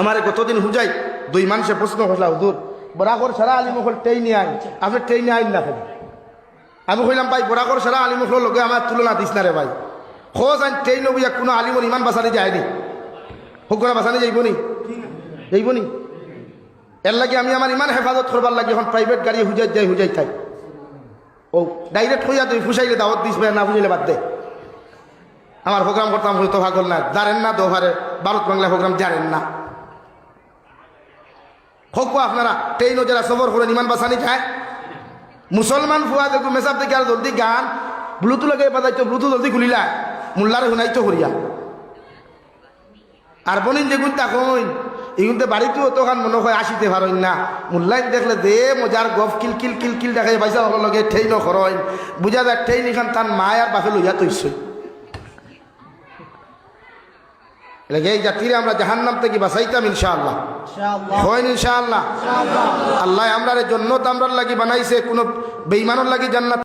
আমার কতদিন হুজাই? দুই মানুষে প্রশ্ন করলা হুদুর বরাকর সারা আলিমুখল ট্রেনে আইন, আপনি ট্রেনে আইন না কেন? আমি কইলাম, ভাই বরাকর সারা আলিমুখল লগে আমার তুলনা দিস না রে ভাই। খোঁজ আইন ট্রেন বুঝা কোনো আলিমর ইমান বাসানি যায়নি। হুকরা বাসানি যাইব নি? যাইব নি? এর লাগে আমি আমার ইমান হেফাজত করবার লাগে, এখন প্রাইভেট গাড়ি হুজাই যাই, হুজাই থাই। ও ডাইরেক্ট হইয়া তুই ফুসাইলে দাওয়াত দিস না ফুসাইলে বাদ দে। আমার প্রোগ্রাম করতাম হয়তো ভাগল না, জানেন না দোহারে, ভারত বাংলা প্রোগ্রাম জানেন না। হোক আপনারা ট্রেনও যারা সফর করেন ইমান বাসানি যায় মুসলমান ফুয়া দেখো মেসাব দেখে আর জলদি গান ব্লুটুথ লগে বাজাইতো ব্লুটুথ জলদি খুলিলা, মুল্লারে শুনাইতো করিয়া আর বনিন যেগুন তখন এগুনতে বাড়িতেও তখন মনে হয় আসিতে পারেন না। মুল্লাইন দেখলে দে মজার গফ কিল কিল কিল কিল দেখাই পয়সা হল লগে ঠেই নখরইন বুঝা যায় ঠেই নিখান তার মায় আর লইয়া তৈছে। এই জাতিরে আমরা জাহান্নাম থেকে বাঁচাইতাম ইনশাআল্লাহ। হয় ইনশাআল্লাহ। আল্লাহ আমরা জন্য আমরার লাগি বানাইছে কোনো বেইমানোর লাগি জান্নাত